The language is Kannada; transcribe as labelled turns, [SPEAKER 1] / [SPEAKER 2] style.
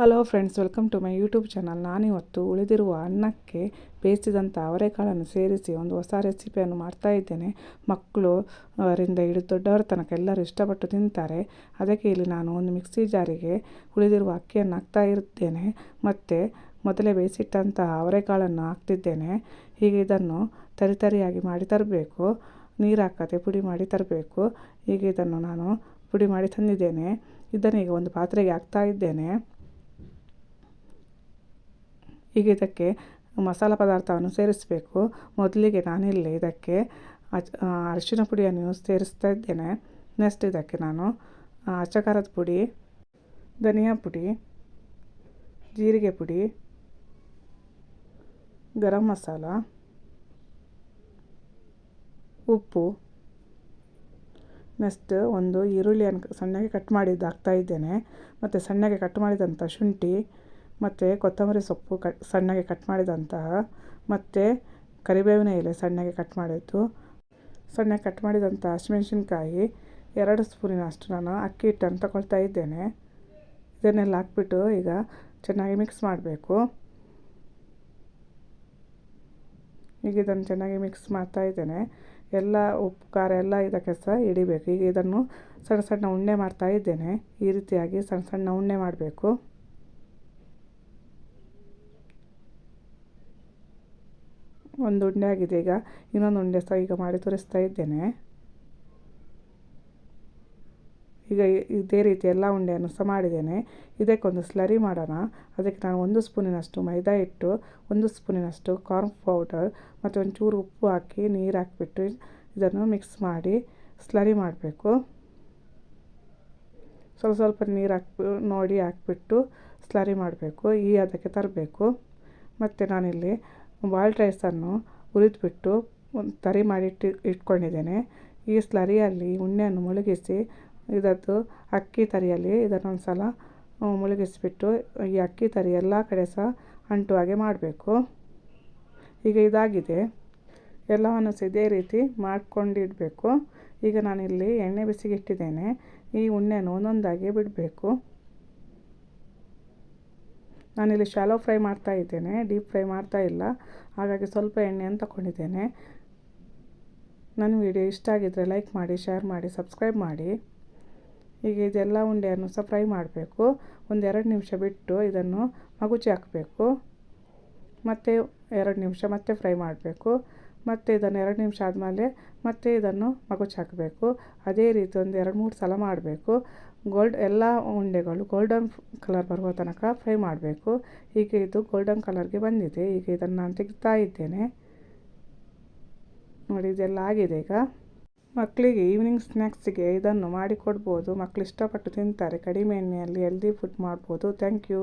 [SPEAKER 1] Hello friends welcome to my YouTube channel ನಾನಿವತ್ತು ಉಳಿದಿರುವ ಅನ್ನಕ್ಕೆ ಬೇಯಿಸಿದಂಥ ಅವರೆಕಾಳನ್ನು ಸೇರಿಸಿ ಒಂದು ಹೊಸ ರೆಸಿಪಿಯನ್ನು ಮಾಡ್ತಾ ಇದ್ದೇನೆ. ಮಕ್ಕಳು, ಅವರಿಂದ ಹಿಡಿದು ದೊಡ್ಡವರ ತನಕ ಎಲ್ಲರೂ ಇಷ್ಟಪಟ್ಟು ತಿಂತಾರೆ. ಅದಕ್ಕೆ ಇಲ್ಲಿ ನಾನು ಒಂದು ಮಿಕ್ಸಿ ಜಾರಿಗೆ ಉಳಿದಿರುವ ಅಕ್ಕಿಯನ್ನು ಹಾಕ್ತಾ ಇರುತ್ತೇನೆ ಮತ್ತು ಮೊದಲೇ ಬೇಯಿಸಿಟ್ಟಂತಹ ಅವರೆಕಾಳನ್ನು ಹಾಕ್ತಿದ್ದೇನೆ. ಹೀಗೆ ಇದನ್ನು ತರಿತರಿಯಾಗಿ ಮಾಡಿ ತರಬೇಕು. ನೀರು ಹಾಕದೆ ಪುಡಿ ಮಾಡಿ ತರಬೇಕು. ಹೀಗೆ ಇದನ್ನು ನಾನು ಪುಡಿ ಮಾಡಿ ತಂದಿದ್ದೇನೆ. ಇದನ್ನು ಈಗ ಒಂದು ಪಾತ್ರೆಗೆ ಹಾಕ್ತಾ ಇದ್ದೇನೆ. ಈಗ ಇದಕ್ಕೆ ಮಸಾಲ ಪದಾರ್ಥವನ್ನು ಸೇರಿಸಬೇಕು. ಮೊದಲಿಗೆ ನಾನಿಲ್ಲಿ ಇದಕ್ಕೆ ಅರಿಶಿನ ಪುಡಿಯನ್ನು ಸೇರಿಸ್ತಾ ಇದ್ದೇನೆ. ನೆಕ್ಸ್ಟ್ ಇದಕ್ಕೆ ನಾನು ಅಚ್ಚಕಾರದ ಪುಡಿ, ಧನಿಯಾ ಪುಡಿ, ಜೀರಿಗೆ ಪುಡಿ, ಗರಂ ಮಸಾಲ, ಉಪ್ಪು. ನೆಕ್ಸ್ಟ್ ಒಂದು ಈರುಳ್ಳಿಯನ್ನು ಸಣ್ಣಗೆ ಕಟ್ ಮಾಡಿದ್ದು ಹಾಕ್ತಾ ಇದ್ದೇನೆ. ಮತ್ತು ಸಣ್ಣಗೆ ಕಟ್ ಮಾಡಿದಂಥ ಶುಂಠಿ ಮತ್ತು ಕೊತ್ತಂಬರಿ ಸೊಪ್ಪು ಕಟ್ ಸಣ್ಣಗೆ ಕಟ್ ಮಾಡಿದಂತಹ, ಮತ್ತು ಕರಿಬೇವಿನ ಎಲೆ ಸಣ್ಣಗೆ ಕಟ್ ಮಾಡಿದ್ದು. ಸಣ್ಣಗೆ ಕಟ್ ಮಾಡಿದಂಥ ಹಸಿಮೆಣಸಿನ್ಕಾಯಿ ಎರಡು ಸ್ಪೂನಿನಷ್ಟು ನಾನು ಅಕ್ಕಿ ಹಿಟ್ಟನ್ನು ತಗೊಳ್ತಾ ಇದ್ದೇನೆ. ಇದನ್ನೆಲ್ಲ ಹಾಕ್ಬಿಟ್ಟು ಈಗ ಚೆನ್ನಾಗಿ ಮಿಕ್ಸ್ ಮಾಡಬೇಕು. ಈಗ ಇದನ್ನು ಚೆನ್ನಾಗಿ ಮಿಕ್ಸ್ ಮಾಡ್ತಾ ಇದ್ದೇನೆ. ಎಲ್ಲ ಉಪ್ಪು, ಖಾರ ಎಲ್ಲ ಇದಕ್ಕೆ ಸಹ ಹಿಡಿಬೇಕು. ಈಗ ಇದನ್ನು ಸಣ್ಣ ಸಣ್ಣ ಉಂಡೆ ಮಾಡ್ತಾ ಇದ್ದೇನೆ. ಈ ರೀತಿಯಾಗಿ ಸಣ್ಣ ಸಣ್ಣ ಉಂಡೆ ಮಾಡಬೇಕು. ಒಂದು ಉಂಡೆ ಆಗಿದೆ. ಈಗ ಇನ್ನೊಂದು ಉಂಡೆ ಸಹ ಈಗ ಮಾಡಿ ತೋರಿಸ್ತಾ ಇದ್ದೇನೆ. ಈಗ ಇದೇ ರೀತಿ ಎಲ್ಲ ಉಂಡೆಯನ್ನು ಸಹ ಮಾಡಿದ್ದೇನೆ. ಇದಕ್ಕೊಂದು ಸ್ಲರಿ ಮಾಡೋಣ. ಅದಕ್ಕೆ ನಾನು ಒಂದು ಸ್ಪೂನಿನಷ್ಟು ಮೈದಾ ಹಿಟ್ಟು, ಒಂದು ಸ್ಪೂನಿನಷ್ಟು ಕಾರ್ನ್ ಪೌಡರ್ ಮತ್ತು ಒಂಚೂರು ಉಪ್ಪು ಹಾಕಿ ನೀರು ಹಾಕಿಬಿಟ್ಟು ಇದನ್ನು ಮಿಕ್ಸ್ ಮಾಡಿ ಸ್ಲರಿ ಮಾಡಬೇಕು. ಸ್ವಲ್ಪ ಸ್ವಲ್ಪ ನೀರು ಹಾಕಿ ನೋಡಿ ಹಾಕಿಬಿಟ್ಟು ಸ್ಲರಿ ಮಾಡಬೇಕು. ಈ ಅದಕ್ಕೆ ತರಬೇಕು. ಮತ್ತು ನಾನಿಲ್ಲಿ ಬಾಯ್ಲ್ಡ್ ರೈಸನ್ನು ಹುರಿದ್ಬಿಟ್ಟು ಒಂದು ತರಿ ಮಾಡಿಟ್ಟು ಇಟ್ಕೊಂಡಿದ್ದೇನೆ. ಈ ಸ್ಲರಿಯಲ್ಲಿ ಉಣ್ಣೆಯನ್ನು ಮುಳುಗಿಸಿ ಇದರದ್ದು ಅಕ್ಕಿ ತರಿಯಲ್ಲಿ ಇದನ್ನೊಂದು ಸಲ ಮುಳುಗಿಸಿಬಿಟ್ಟು ಈ ಅಕ್ಕಿ ತರಿ ಎಲ್ಲ ಕಡೆ ಸಹ ಅಂಟು ಹಾಗೆ ಮಾಡಬೇಕು. ಈಗ ಇದಾಗಿದೆ. ಎಲ್ಲವನ್ನು ಸಹ ಇದೇ ರೀತಿ ಮಾಡ್ಕೊಂಡಿಡಬೇಕು. ಈಗ ನಾನಿಲ್ಲಿ ಎಣ್ಣೆ ಬಿಸಿಗೆ ಇಟ್ಟಿದ್ದೇನೆ ಈ ಉಣ್ಣೆಯನ್ನು ಒಂದೊಂದಾಗಿ ಬಿಡಬೇಕು. ನಾನಿಲ್ಲಿ ಶಾಲೋ ಫ್ರೈ ಮಾಡ್ತಾ ಇದ್ದೇನೆ ಡೀಪ್ ಫ್ರೈ ಮಾಡ್ತಾ ಇಲ್ಲ. ಹಾಗಾಗಿ ಸ್ವಲ್ಪ ಎಣ್ಣೆಯನ್ನು ತಗೊಂಡಿದ್ದೇನೆ ನನ್ನ ವಿಡಿಯೋ ಇಷ್ಟ ಆಗಿದ್ದರೆ ಲೈಕ್ ಮಾಡಿ ಶೇರ್ ಮಾಡಿ ಸಬ್ಸ್ಕ್ರೈಬ್ ಮಾಡಿ. ಈಗ ಇದೆಲ್ಲ ಉಂಡೆಯನ್ನು ಸಹ ಫ್ರೈ ಮಾಡಬೇಕು. ಒಂದೆರಡು ನಿಮಿಷ ಬಿಟ್ಟು ಇದನ್ನು ಮಗುಚಿ ಹಾಕಬೇಕು. ಮತ್ತು ಎರಡು ನಿಮಿಷ ಮತ್ತೆ ಫ್ರೈ ಮಾಡಬೇಕು. ಮತ್ತು ಇದನ್ನು ಎರಡು ನಿಮಿಷ ಆದಮೇಲೆ ಮತ್ತೆ ಇದನ್ನು ಮಗುಚಿ ಹಾಕಬೇಕು. ಅದೇ ರೀತಿ ಒಂದು ಎರಡು ಮೂರು ಸಲ ಮಾಡಬೇಕು. ಗೋಲ್ಡ್ ಎಲ್ಲ ಉಂಡೆಗಳು ಗೋಲ್ಡನ್ ಕಲರ್ ಬರುವ ತನಕ ಫ್ರೈ ಮಾಡಬೇಕು. ಹೀಗೆ ಇದು ಗೋಲ್ಡನ್ ಕಲರ್ಗೆ ಬಂದಿದೆ. ಈಗ ಇದನ್ನು ನಾನು ತೆಗಿತಾ ಇದ್ದೇನೆ. ನೋಡಿ, ಇದೆಲ್ಲ ಆಗಿದೆ ಈಗ. ಮಕ್ಕಳಿಗೆ ಈವ್ನಿಂಗ್ ಸ್ನ್ಯಾಕ್ಸಿಗೆ ಇದನ್ನು ಮಾಡಿ ಕೊಡ್ಬೋದು. ಮಕ್ಕಳು ಇಷ್ಟಪಟ್ಟು ತಿಂತಾರೆ. ಕಡಿಮೆ ಎಣ್ಣೆಯಲ್ಲಿ ಹೆಲ್ದಿ ಫುಡ್ ಮಾಡ್ಬೋದು. Thank you